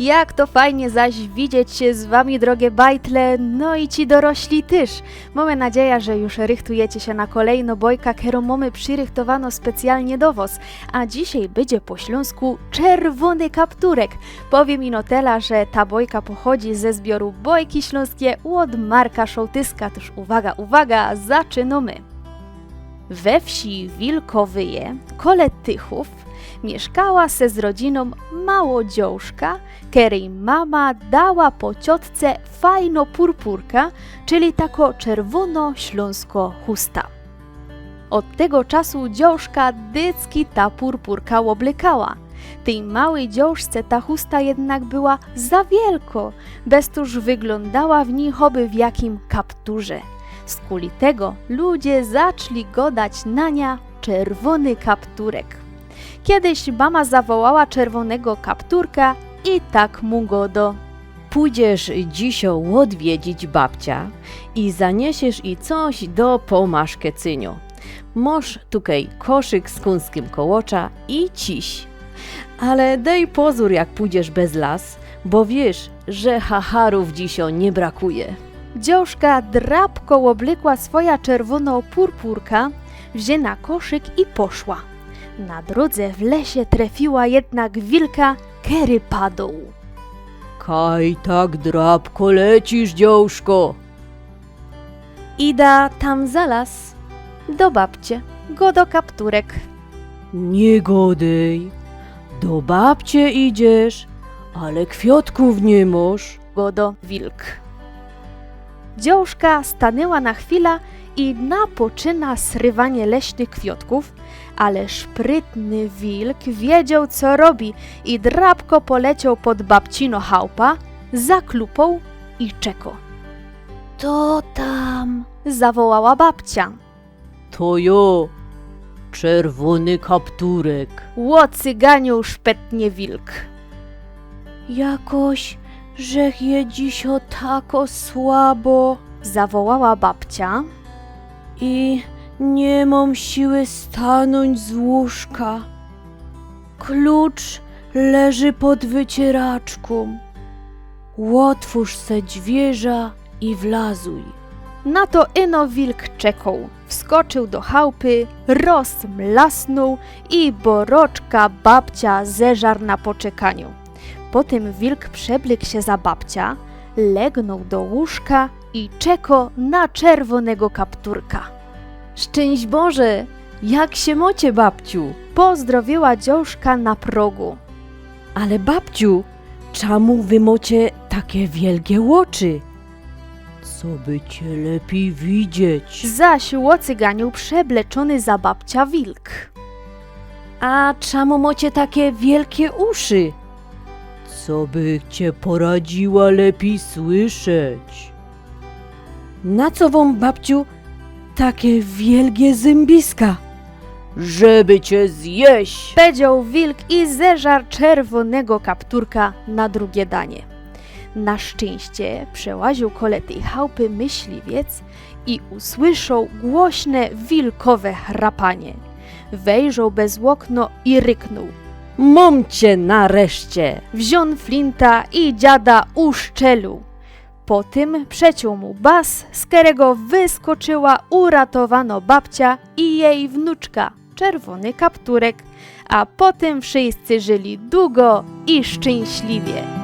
Jak to fajnie zaś widzieć się z wami, drogie bajtle, no i ci dorośli też. Mamy nadzieję, że już rychtujecie się na kolejno bojka, którą mamy przyrychtowano specjalnie do was. A dzisiaj będzie po śląsku czerwony kapturek. Powiem Inotela, że ta bojka pochodzi ze zbioru Bojki Śląskie od Marka Szołtyska. Toż uwaga, uwaga, zaczynamy. We wsi Wilkowyje, kole Tychów, mieszkała se z rodziną małodziążka, której mama dała po ciotce fajno purpurka, czyli tako czerwono-śląsko chusta. Od tego czasu dziążka dycki ta purpurka oblykała. Tej małej dziążce ta chusta jednak była za wielko, bez tuż wyglądała w niej choby w jakim kapturze. Z kuli tego ludzie zaczli godać na nią czerwony kapturek. Kiedyś mama zawołała czerwonego kapturka i tak mu go do. Pójdziesz dzisio odwiedzić babcia i zaniesiesz i coś do pomaszkę cynio. Moż tukej koszyk z kunskim kołocza i ciś. Ale daj pozór jak pójdziesz bez las, bo wiesz, że hacharów dzisio nie brakuje. Dziążka drapko oblykła swoja czerwoną purpurka, wzięła koszyk i poszła. Na drodze w lesie trafiła jednak wilka kerypadą. Kaj tak drapko lecisz, dziążko? Ida tam za las, do babcie, go do kapturek. Nie godej. Do babcie idziesz, ale kwiatków nie masz. go do wilk. Dziążka stanęła na chwilę i napoczyna srywanie leśnych kwiatków, ale szprytny wilk wiedział, co robi i drapko poleciał pod babcino chałpa, zaklupał i czeko. To tam, zawołała babcia. To jo, czerwony kapturek. Łocyganił szpetnie wilk. Jakoś, żech je dzisio tako słabo Zawołała babcia. i nie mam siły stanąć z łóżka. Klucz leży pod wycieraczką. Otwórz se dźwierza i wlazuj. Na to ino wilk czekał. Wskoczył do chałupy, rozmlasnął i boroczka babcia zeżar na poczekaniu. Potem wilk przeblikł się za babcia, legnął do łóżka i czeko na czerwonego kapturka. Szczęść Boże, jak się mocie, babciu? Pozdrowiła dziążka na progu. Ale babciu, czemu wy mocie takie wielkie oczy? Co by cię lepiej widzieć? Zaś łocyganił przebleczony za babcia wilk. A czemu mocie takie wielkie uszy? Co by cię poradziła lepiej słyszeć? Na co wam, babciu, takie wielkie zębiska? Żeby cię zjeść! Powiedział wilk i zeżar czerwonego kapturka na drugie danie. Na szczęście przełaził kole tej chałupy myśliwiec i usłyszał głośne wilkowe chrapanie. Wejrzał bez okno i ryknął. Mam cię nareszcie! Wziął flinta i dziada uszczelił. Po tym przeciął mu bas, z którego wyskoczyła uratowano babcia i jej wnuczka, czerwony kapturek, a potem wszyscy żyli długo i szczęśliwie.